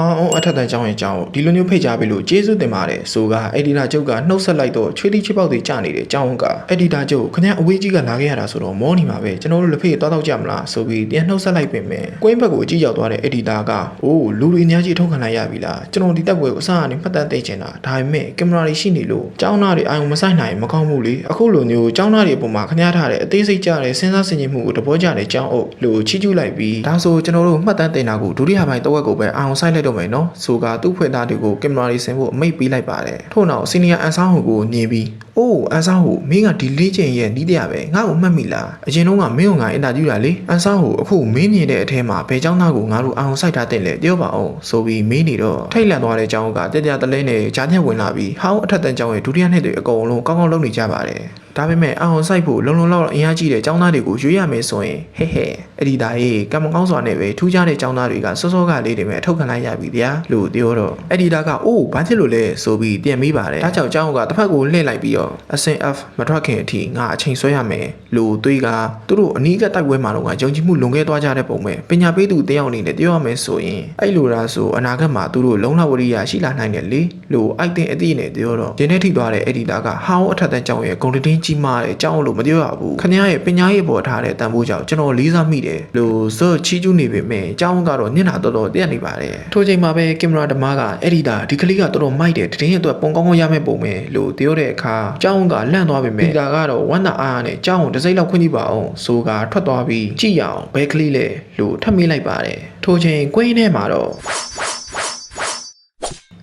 ဟောင်းအောင်အထက်တန်းကျောင်းရဲ့ကျောင်းကိုဒီလိုမျိုးဖိတ်ကြားပေးလို့ကျေးဇူးတင်ပါတယ်ဆိုကအက်ဒီတာကျုပ်ကနှုတ်ဆက်လိုက်တော့ချွေးတိချစ်ပေါက်တွေကြာနေတယ်ကျောင်းကအက်ဒီတာကျုပ်ခင်ဗျအဝေးကြီးကလာခဲ့ရတာဆိုတော့မောနေမှာပဲကျွန်တော်တို့လက်ဖေးသွားတော့ကြမလားဆိုပြီးပြန်နှုတ်ဆက်လိုက်ပြင်မယ်ကွင်းဘက်ကိုအကြည့်ရောက်သွားတဲ့အက်ဒီတာကအိုးလူတွေအများကြီးထုတ်ခံလိုက်ရပြီလားကျွန်တော်ဒီတက်ပွဲကိုအစားအနေမှတ်တမ်းသိချင်တာဒါပေမဲ့ကင်မရာတွေရှိနေလို့ကျောင်းသားတွေအာရုံမဆိုင်နိုင်မကောင်းဘူးလေအခုလိုမျိုးကျောင်းသားတွေအပေါ်မှာခင်ဗျားထားတဲ့အသေးစိတ်ကြတဲ့စဉ်းစားဆင်ခြင်မှုကိုတဘောကြတဲ့ကျောင်းအုပ်လို့ချီးကျူးလိုက်ပြီးဒါဆိုကျွန်တော်တို့မှတ်တမ်းတင်တာကိုဒုတိယပိုင်းတစ်ဝက်ကိုပဲအာရုံစိုက်လိုက်တော့မယ်နော်ဆိုကသူ့ဖွင့်သားတွေကိုကင်မရာတွေဆင်ဖို့အမိတ်ပေးလိုက်ပါတယ်ထို့နောက်စီနီယာအန်ဆောင်ဟူကိုညင်ပြီး အိုးအန်ဆောင်ဟူမင်းကဒီလေးချိန်ရဲ့နီးတရပဲငါ့ကိုမှတ်မိလားအရင်တော့ကမင်းကငါအင်တာဗျူးတာလေအန်ဆောင်ဟူအခုမင်းနေတဲ့အထဲမှာဘယ်เจ้าသားကိုငါတို့အာရုံစိုက်ထားတဲ့လဲပြောပါအောင်ဆိုပြီးမင်းနေတော့ထိတ်လန့်သွားတဲ့เจ้าကတက်ကြတလဲနဲ့ကြားညက်ဝင်လာပြီးဟောင်းအထက်တန်းเจ้าရဲ့ဒုတိယနှစ်တွေအကုန်လုံးကောင်းကောင်းလုပ်နေကြပါတယ်ဒါပေမဲ့အောင်ဆိုင်ဖို့လုံလုံလောက်လောက်အင်အားကြီးတဲ့ចောင်းသားတွေကိုရွေးရမယ်ဆိုရင်ဟဲ့ဟဲ့အဲ့ဒီသားရေးကံမကောင်းစွာနဲ့ပဲထူးခြားတဲ့ចောင်းသားတွေကစောစောကလေးတွေမဲ့ထုတ်ခံလိုက်ရပြီဗျာလို့ပြောတော့အဲ့ဒီသားကအိုးဘာဖြစ်လို့လဲဆိုပြီးပြန်မိပါတယ်ဒါကြောင့်ចောင်းကတစ်ဖက်ကိုလှည့်လိုက်ပြီးတော့ ့အစင် F မထွက်ခင်အထိငါအချိန်ဆွဲရမယ်လို့တွေးကသူတို့အနီးကတိုက်ပွဲမှာတော့ကယုံကြည်မှုလွန်ခဲ့သွားကြတဲ့ပုံပဲပညာပေးသူတယောက်အနေနဲ့ပြောရမယ်ဆိုရင်အဲ့လိုလားဆိုအနာဂတ်မှာသူတို့လုံလဝရိယရှိလာနိုင်တယ်လေလို့အိုက်တင်အသည့်နဲ့ပြောတော့ဒီနေ့ထိသွားတဲ့အဲ့ဒီသားကဟောင်းအထက်တန်းကျောင်းရဲ့ဂုံတင်းကြီးမားတဲ့ကျောင်းလို့မပြောရဘူးခင်ဗျားရဲ့ပညာရေးပေါ်ထားတဲ့တန်ဖိုးကြောင့်ကျွန်တော်လေးစားမိတယ်လို့ဇော့ချီးကျူးနေပေမဲ့ကျောင်းကတော့ညင်တာတော်တော်တက်နေပါတယ်ထိုချိန်မှာပဲကင်မရာဓမားကအဲ့ဒီသားဒီကလေးကတော်တော်မိုက်တယ်တရင်အတွက်ပုံကောင်းကောင်းရမယ့်ပုံပဲလို့ပြောတဲ့အခါကျောင်းကလန့်သွားပေမဲ့ဒီသားကတော့ဝမ်းသာအားနဲ့ကျောင်းကိုတစ်စိမ့်လောက်ခွင့်ကြည့်ပါအောင်ဆိုကထွက်သွားပြီးကြည့်ရအောင်ဘဲကလေးလဲလို့ထပ်မေးလိုက်ပါတယ်ထိုချိန်ကွင်းထဲမှာတော့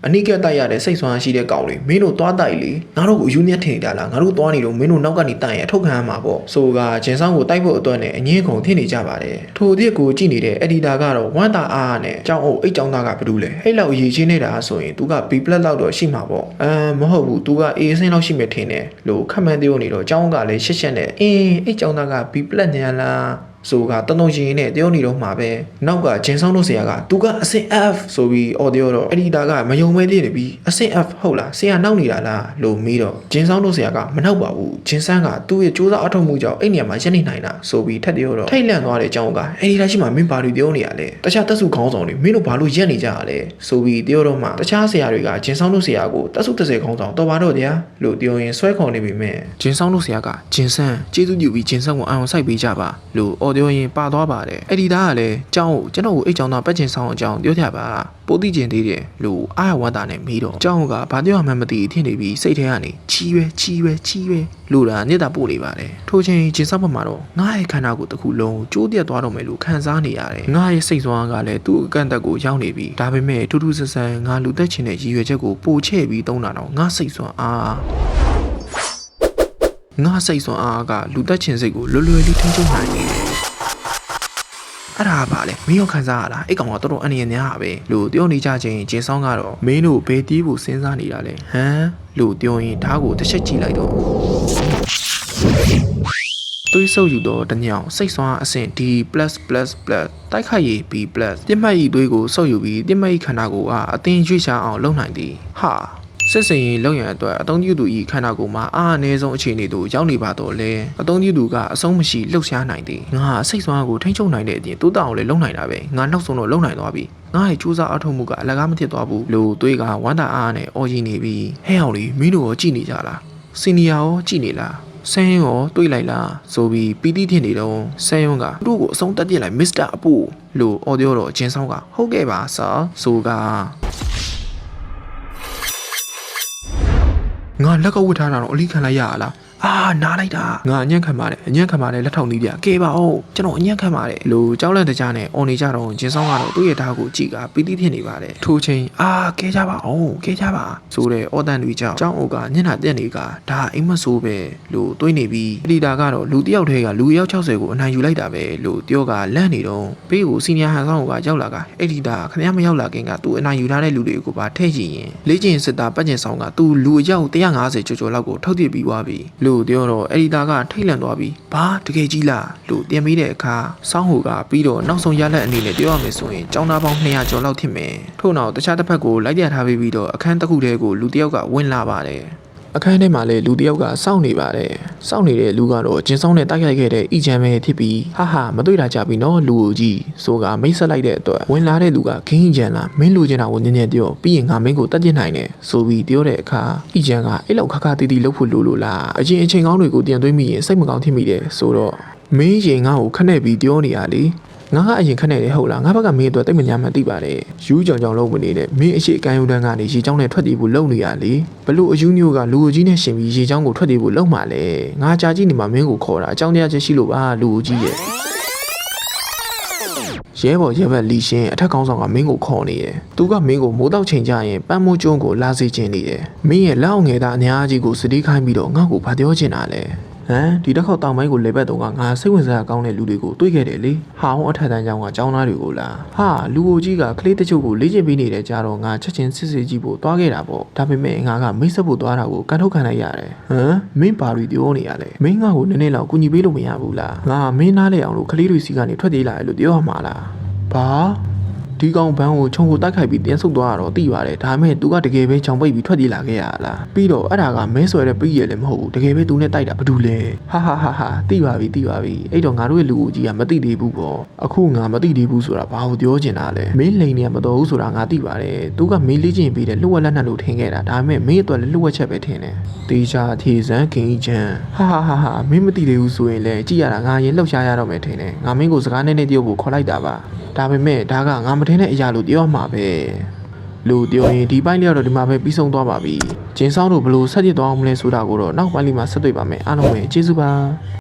အနိကတိုက်ရတဲ့စိတ်ဆွမ်းရှိတဲ့ကောင်လေးမင်းတို့သွားတိုက်လေငါတို့ကိုယူညက်ထင်ကြလားငါတို့သွားနေတော့မင်းတို့နောက်ကနေတိုက်ရင်အထုတ်ခံရမှာပေါ့ဆိုကဂျင်ဆောင်ကိုတိုက်ဖို့အတွက်နဲ့အငင်းခုန်ဖြစ်နေကြပါတယ်ထိုအစ်ကိုကြည့်နေတဲ့အက်ဒီတာကတော့ဝမ်းတာအားအားနဲ့ကြောင်းအုပ်အိတ်ကြောင်းသားကဘာလို့လဲဟဲ့လောက်အရေးချင်းနေတာဆိုရင် तू က B+ လောက်တော့ရှိမှာပေါ့အမ်မဟုတ်ဘူး तू က A ဆင်းလောက်ရှိမယ်ထင်တယ်လို့ခက်မှန်းသေးနေတော့ကြောင်းကလည်းရှက်ရှက်နဲ့အင်းအိတ်ကြောင်းသားက B+ ညာလား ဆိုကတတုံရှင်နဲ့တယောနေတော့မှာပဲနောက်ကဂျင်ဆောင်တို့ဆရာကသူကအဆင့် F ဆိုပြီးအော်တယောတော့အဲ့ဒီတာကမယုံမဲသေးနေပြီးအဆင့် F ဟုတ်လားဆရာနောက်နေတာလားလို့မေးတော့ဂျင်ဆောင်တို့ဆရာကမနောက်ပါဘူးဂျင်ဆန်းကသူ့ရဲ့စူးစမ်းအထောက်မှုကြောင့်အဲ့နေရာမှာရက်နေနိုင်တာဆိုပြီးထက်တယောတော့ထိတ်လန့်သွားတဲ့အကြောင်းကအဲ့ဒီတာရှိမှမင်းဘာလို့ပြောနေရလဲတခြားတက်စုခေါင်းဆောင်တွေမင်းတို့ဘာလို့ရက်နေကြရလဲဆိုပြီးတယောတော့မှတခြားဆရာတွေကဂျင်ဆောင်တို့ဆရာကိုတက်စုတစ်စဲခေါင်းဆောင်တော်ပါတော့ဗျာလို့တယောရင်ဆွဲခေါ်နေပြီမဲ့ဂျင်ဆောင်တို့ဆရာကဂျင်ဆန်းကျေးဇူးပြုပြီးဂျင်ဆန်းကိုအောင်စိုက်ပေးကြပါလို့အော်တယောရင်ပါသွားပါတယ်အဲ့ဒီသားကလည်းကျောင်းကိုကျွန်တော်ကိုအိတ်ကျောင်းသားပတ်ချင်ဆောင်အကြောင်းပြောကြပါပိုတိကျင်သေးတယ်လို့အားရဝမ်းသာနဲ့မေးတော့ကျောင်းကဘာပြောမှမသိထင်နေပြီးစိတ်ထဲကနေချီးရွဲချီးရွဲချီးရွဲလို့တာညစ်တာပို့နေပါတယ်ထိုချိန်ဂျင်ဆောက်ဘက်မှာတော့ငါရဲ့ခန္ဓာကိုယ်တစ်ခုလုံးကျိုးပြတ်သွားတော့မယ်လို့ခံစားနေရတယ်ငါရဲ့စိတ်ဆွမ်းကလည်းသူ့အကန့်အသတ်ကိုရောက်နေပြီဒါပေမဲ့ထူးထူးဆန်းဆန်းငါလူသက်ချင်တဲ့ရည်ရွယ်ချက်ကိုပို့ချဲ့ပြီးသုံးတာတော့ငါစိတ်ဆွမ်းအားငါစိတ်ဆွမ်းအားကလူသက်ချင်စိတ်ကိုလွယ်လွယ်လေးထိန်းချုပ်နိုင်နေတယ် အဲ့ဒါကပါလေမင်းရောခံစားရလားအဲ့ကောင်ကတော်တော်အနေနဲ့များတာပဲလို့ပြောနေကြချင်းဂျင်ဆောင်ကတော့မင်းတို့ဘယ်တီးဖို့စဉ်းစားနေတာလဲဟမ်လို့ပြောရင်ဓာတ်ကိုတစ်ချက်ကြည့်လိုက်တော့သွေးဆုပ်ယူတော့တညောင်စိတ်ဆွမ်းအဆင့် D++ တိုက်ခိုက်ရေး B+ ပြစ်မှတ်ရည်သွေးကိုဆုပ်ယူပြီးပြစ်မှတ်ရည်ခန္ဓာကိုယ်ကအသင်ရွေ့ချအောင်လုပ်နိုင်သည်ဟာ စစ်စင်ရင်လုံရန်အတွက်အသုံးပြုသူဤခန္ဓာကိုယ်မှာအားအနည်းဆုံးအခြေအနေသို့ရောက်နေပါတော့လေအသုံးပြုသူကအဆုံးမရှိလှုပ်ရှားနိုင်သည်ငါစိတ်ဆွမ်းကိုထိန်းချုပ်နိုင်တဲ့အပြင်တိုးတောင်လည်းလုံနိုင်တာပဲငါနောက်ဆုံးတော့လုံနိုင်သွားပြီငါရဲ့စူးစမ်းအထောက်မှုကအလကားမဖြစ်သွားဘူးလို့တွေးကဝမ်းသာအားနဲ့အော်ကြီးနေပြီးဟဲ့အောင်လေမင်းတို့ရောကြည်နေကြလားစီနီယာရောကြည်နေလားဆန်းရင်ရောတွေးလိုက်လားဆိုပြီးပီတိဖြစ်နေတော့ဆန်းယွန်းကသူ့ကိုအဆုံးတက်ပြစ်လိုက်မစ္စတာအပူလို့အော်ပြောတော့ဂျင်းဆောင်ကဟုတ်ကဲ့ပါဆာဆိုက ငါလက်ကဝတ်ထားတာတော့အလိခံလိုက်ရလား အာနားလိုက်တာငါအညံ့ခံပါတယ်အညံ့ခံပါတယ်လက်ထောက်နီးပြကဲပါဦးကျွန်တော်အညံ့ခံပါတယ်လို့ကြောက်လန့်တကြားနဲ့អော်နေကြတော့ဂျင်းဆောင်ကတော့သူ့ရဲ့ဓာတ်ကိုကြည့်ကပီတိဖြစ်နေပါတယ်ထိုချိန်အာကဲကြပါအောင်ကဲကြပါဆိုတဲ့အော်တန်တွေကြောင့်ကျောင်းအိုကညနာတက်နေကဒါအိမ်မဆိုးပဲလို့တွေးနေပြီးအလီတာကတော့လူတစ်ယောက်တည်းကလူရောက်60ကိုအနိုင်ယူလိုက်တာပဲလို့ပြောကလန့်နေတော့ဘေးကိုစီနီယာဟန်ဆောင်ကရောက်လာကအလီတာခင်ဗျားမရောက်လာခင်ကသူအနိုင်ယူထားတဲ့လူတွေကိုပါထည့်ကြည့်ရင်လေ့ကျင့်စစ်သားပတ်ကျင်ဆောင်ကသူလူအယောက်150ကျော်ကျော်လောက်ကိုထုတ်ပြပြီးသွားပြီလို့ပြောတော့အလီတာကထိတ်လန့်သွားပြီးဘာတကယ်ကြီးလားလို့တင်ပြီးတဲ့အခါစောင်းဟူကပြီးတော့နောက်ဆုံးရလက်အနေနဲ့ပြောရမယ်ဆိုရင်ចောင်းသားပေါင်း200ကျော်လောက်ဖြစ်မယ်ထို့နောက်တခြားတစ်ဖက်ကိုလိုက်ပြထားပြီးပြီးတော့အခန်းတစ်ခုတည်းကိုလူတစ်ယောက်ကဝင်လာပါတယ် အခန်းထဲမှာလည်းလူတစ်ယောက်ကစောင့်နေပါတယ်စောင့်နေတဲ့လူကတော့ကျင်းဆောင်နဲ့တိုက်ခိုက်ခဲ့တဲ့အီချမ်းပဲဖြစ်ပြီးဟာဟာမတွေ့တာကြပြီနော်လူကိုကြီးဆိုကမိတ်ဆက်လိုက်တဲ့အတွက်ဝင်လာတဲ့လူကခင်းအီချမ်းလားမင်းလူချင်တာကိုညင်ညင်ပြောပြီးရင်ငါမင်းကိုတတ်ပြစ်နိုင်တယ်ဆိုပြီးပြောတဲ့အခါအီချမ်းကအဲ့လောက်ခါခါတီးတီးလှုပ်ဖို့လိုလို့လားအချင်းအချိန်ကောင်းတွေကိုပြန်သွင်းမိရင်စိတ်မကောင်းဖြစ်မိတယ်ဆိုတော့မင်းရင်ငါ့ကိုခနဲ့ပြီးပြောနေရလေ ငါကအရင်ခနဲ့လေဟုတ်လားငါဘက်ကမင်းအတွက်တိတ်မညာမှသိပါတယ်ယူးကြောင်ကြောင်လုံးမနေတဲ့မင်းအရှိအကမ်းယူတန်းကနေရေချောင်းနဲ့ထွက်တည်ဖို့လုပ်နေရလေဘလို့အယူမျိုးကလူကိုကြီးနဲ့ရှင်ပြီးရေချောင်းကိုထွက်တည်ဖို့လုပ်မှလဲငါကြာကြည့်နေမှာမင်းကိုခေါ်တာအကြောင်းတရားချက်ရှိလို့ပါလူကိုကြီးရဲ့ရဲဘော်ရဲဘက်လီရှင်အထက်ကောင်းဆောင်ကမင်းကိုခေါ်နေတယ်။သူကမင်းကိုမိုးတောက်ချိန်ကြရင်ပန်းမိုးကျွန်းကိုလာစေခြင်းနေတယ်။မင်းရဲ့လက်အောင်ငယ်သားအများကြီးကိုစတိခိုင်းပြီးတော့ငါ့ကိုဗာပြောချင်တာလဲ။ ဟမ်ဒီတစ်ခေါက်တောင်ပိုင်းကိုလေဘက်တော့ကငါစိတ်ဝင်စားကောင်းတဲ့လူတွေကိုတွေ့ခဲ့တယ်လေ။ဟာအောင်အထက်တန်းကျောင်းကကျောင်းသားတွေကိုလား။ဟာလူကိုကြီးကကလေးတချို့ကိုလေ့ကျင့်ပေးနေတဲ့ကြတော့ငါချက်ချင်းစစ်စစ်ကြည့်ဖို့တွားခဲ့တာပေါ့။ဒါပေမဲ့ငါကမိတ်ဆက်ဖို့တွားတာကိုကန်ထုတ်ခံလိုက်ရတယ်။ဟမ်မင်းပါရီပြောနေရလဲ။မင်းငါ့ကိုနည်းနည်းလောက်ကူညီပေးလို့မရဘူးလား။ငါမင်းနားလေအောင်လို့ကလေးတွေစီကနေထွက်ပြေးလာတယ်လို့ပြောရမှာလား။ဘာ ဒီကောင်ဘန်းကိုခြုံကိုတိုက်ခိုက်ပြီးတင်းဆုပ်သွားတာတော့သိပါတယ်ဒါပေမဲ့သူကတကယ်ပဲခြောင်ပိတ်ပြီးထွက်ပြေးလာခဲ့ရလားပြီးတော့အဲ့ဒါကမဲဆွဲတဲ့ပြီးရလည်းမဟုတ်ဘူးတကယ်ပဲသူနဲ့တိုက်တာဘာလို့လဲဟာဟာဟာဟာသိပါပြီသိပါပြီအဲ့တော့ငါတို့ရဲ့လူကိုကြီးကမသိသေးဘူးပေါ့အခုငါမသိသေးဘူးဆိုတာဘာကိုပြောချင်တာလဲမင်းလိန်နေမတော်ဘူးဆိုတာငါသိပါတယ်သူကမင်းလေးချင်းပြီးတဲ့လှုပ်ဝက်လက်နက်လို့ထင်ခဲ့တာဒါပေမဲ့မင်းအတွက်လည်းလှုပ်ဝက်ချက်ပဲထင်တယ်တေချာထေစန်းခင်ကြီးချမ်းဟာဟာဟာဟာမင်းမသိသေးဘူးဆိုရင်လည်းကြည့်ရတာငါရင်လှုပ်ရှားရတော့မယ်ထင်တယ်ငါမင်းကိုစကားနဲ့နဲ့တယောက်ကိုခေါ်လိုက်တာပါဒါပေမဲ့ဒါကငါမထင်တဲ့အရာလို့ပြောမှာပဲလူပြောရင်ဒီပိုင်းလေးကတော့ဒီမှာပဲပြီးဆုံးသွားပါပြီ။ကျင်းဆောင်တို့ဘလို့ဆက်ရစ်သွားအောင်မလဲဆိုတာကိုတော့နောက်ပိုင်းလေးမှာဆက်တွေ့ပါမယ်အားလုံးပဲကျေးဇူးပါ